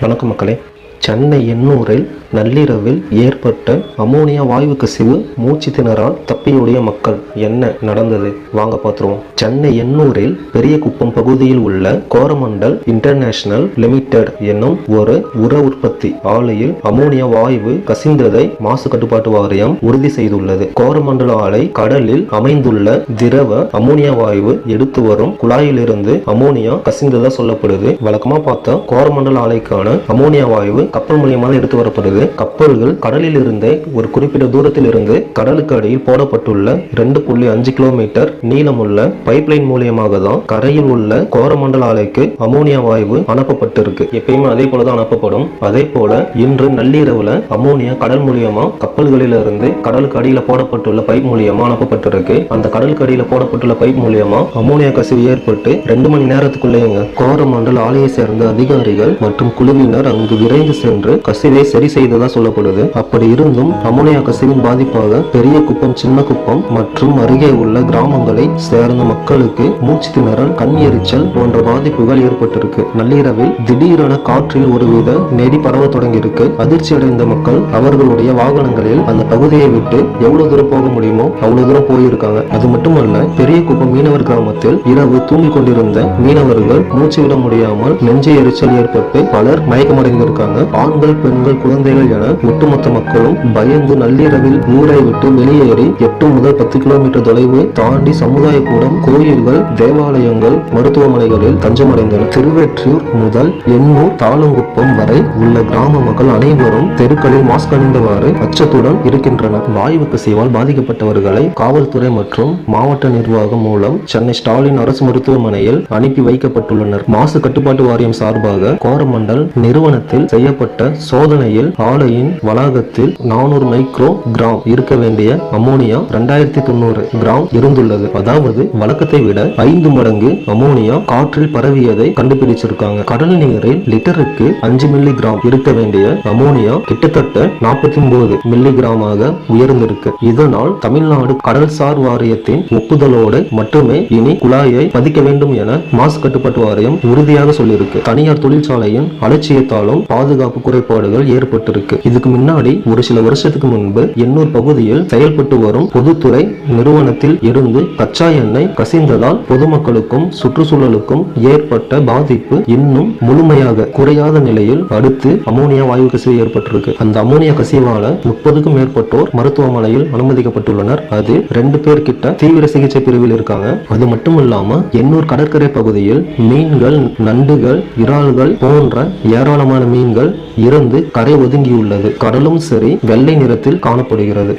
வணக்கம் மக்களே. சென்னை எண்ணூரில் நள்ளிரவில் ஏற்பட்ட அமோனியா வாயு கசிவு மூச்சு திணறால் தப்பியுடைய மக்கள். என்ன நடந்தது? வாங்க பார்த்துருவோம். சென்னை எண்ணூரில் பெரிய குப்பம் பகுதியில் உள்ள கோரமண்டல் இன்டர்நேஷனல் லிமிடெட் என்னும் ஒரு உர உற்பத்தி ஆலையில் அமோனியா வாயு கசிந்ததை மாசு கட்டுப்பாட்டு வாரியம் உறுதி செய்துள்ளது. கோரமண்டல ஆலை கடலில் அமைந்துள்ள திரவ அமோனியா வாயு எடுத்து வரும் குழாயிலிருந்து அமோனியா கசிந்ததா சொல்லப்படுது. வழக்கமா பார்த்தா கோரமண்டல ஆலைக்கான அமோனியா வாயு கப்பல் மூலியமாக எடுத்து வரப்படுது. கப்பல்கள் கடலில் இருந்தே ஒரு குறிப்பிட்ட தூரத்தில் இருந்து கடலுக்கு அடியில் போடப்பட்டுள்ள ரெண்டு புள்ளி அஞ்சு கிலோமீட்டர் நீளமுள்ள பைப்லைன் மூலியமாக தான் கரையில் உள்ள கோரமண்டல ஆலைக்கு அமோனியா வாயு அனுப்பப்பட்டிருக்கு. எப்பயுமே அதே போல தான் அனுப்பப்படும். அதே போல இன்று நள்ளிரவுல அமோனியா கடல் மூலியமா கப்பல்களில் இருந்து கடலுக்கு அடியில் போடப்பட்டுள்ள பைப் மூலியமா அனுப்பப்பட்டிருக்கு. அந்த கடலுக்கு அடியில் போடப்பட்டுள்ள பைப் மூலியமா அமோனியா கசிவு ஏற்பட்டு ரெண்டு மணி நேரத்துக்குள்ளேங்க கோரமண்டல் ஆலையை சேர்ந்த அதிகாரிகள் மற்றும் குழுவினர் அங்கு விரைந்து சென்று கசிவை சரி செய்ததா சொல்லப்படுது. அப்படி இருந்தும் அமோனியா கசிவின் பாதிப்பாக பெரிய குப்பம் சின்ன குப்பம் மற்றும் அருகே உள்ள கிராமங்களை சேர்ந்த மக்களுக்கு மூச்சு திணறல் கண் எரிச்சல் போன்ற பாதிப்புகள் ஏற்பட்டிருக்கு. நள்ளிரவில் திடீரென காற்றில் ஒருவித நெடி பரவ தொடங்கியிருக்கு. அதிர்ச்சி அடைந்த மக்கள் அவர்களுடைய வாகனங்களில் அந்த பகுதியை விட்டு எவ்வளவு தூரம் போக முடியுமோ அவ்வளவு தூரம் போயிருக்காங்க. அது மட்டுமல்ல பெரிய குப்பம் மீனவர் கிராமத்தில் இரவு தூங்கிக் கொண்டிருந்த மீனவர்கள் மூச்சு விட முடியாமல் நெஞ்சு எரிச்சல் ஏற்பட்டு பலர் மயக்கமடைந்திருக்காங்க. ஆண்கள் பெண்கள் குழந்தைகள் என ஒட்டுமொத்த மக்களும் பயந்து நள்ளிரவில் ஊரை விட்டு வெளியேறி எட்டு முதல் பத்து கிலோமீட்டர் தொலைவு தாண்டி சமுதாய கூடம் கோயில்கள் தேவாலயங்கள் மருத்துவமனைகளில் தஞ்சமடைந்தனர். திருவெற்றியூர் முதல் எண்ணூர் தாளங்குப்பம் வரை உள்ள கிராம மக்கள் அனைவரும் தெருக்களில் மாஸ்க் அணிந்தவாறு அச்சத்துடன் இருக்கின்றனர். வாயு கசிவால் பாதிக்கப்பட்டவர்களை காவல்துறை மற்றும் மாவட்ட நிர்வாகம் மூலம் சென்னை ஸ்டாலின் அரசு மருத்துவமனையில் அனுப்பி வைக்கப்பட்டுள்ளனர். மாசு கட்டுப்பாட்டு வாரியம் சார்பாக கோரமண்டல் நிறுவனத்தில் செய்யப்பட்ட சோதனையில் ஆலையின் வளாகத்தில் நானூறு மைக்ரோ கிராம் இருக்க வேண்டிய அமோனியா ரெண்டாயிரத்தி தொண்ணூறு கிராம் இருந்துள்ளது. அதாவது வழக்கத்தை விட ஐந்து மடங்கு அமோனியா காற்றில் பரவியதை கண்டுபிடிச்சிருக்காங்க. கடல் நீரில் லிட்டருக்கு அஞ்சு மில்லி கிராம் இருக்க வேண்டிய அமோனியா கிட்டத்தட்ட நாற்பத்தி ஒன்பது மில்லி கிராமாக உயர்ந்திருக்கு. இதனால் தமிழ்நாடு கடல்சார் வாரியத்தின் ஒப்புதலோடு மட்டுமே இனி குழாயை பதிக்க வேண்டும் என மாசு கட்டுப்பாட்டு வாரியம் உறுதியாக சொல்லியிருக்கு. தனியார் தொழிற்சாலையின் அலட்சியத்தாலும் பாதுகாப்பு குறைபாடுகள் ஏற்பட்டிருக்கு. இதுக்கு முன்னாடி ஒரு சில வருஷத்துக்கு முன்பு எண்ணூர் பகுதியில் செயல்பட்டு வரும் பொதுத்துறை நிறுவனத்தில் இருந்து கச்சா எண்ணெய் கசிந்ததால் பொதுமக்களுக்கும் சுற்றுச்சூழலுக்கும் ஏற்பட்ட பாதிப்பு இன்னும் முழுமையாக குறையாத நிலையில் அடுத்து அமோனியா வாயு கசிவு ஏற்பட்டிருக்கு. அந்த அமோனியா கசிவால முப்பதுக்கும் மேற்பட்டோர் மருத்துவமனையில் அனுமதிக்கப்பட்டுள்ளனர். அது ரெண்டு பேர் கிட்ட தீவிர சிகிச்சை பிரிவில் இருக்காங்க. அது மட்டும் இல்லாம எண்ணூர் கடற்கரை பகுதியில் மீன்கள் நண்டுகள் இறால்கள் போன்ற ஏராளமான மீன்கள் இறந்து கரை ஒதுங்கியுள்ளது. கடலும் சரி வெள்ளை நிறத்தில் காணப்படுகிறது.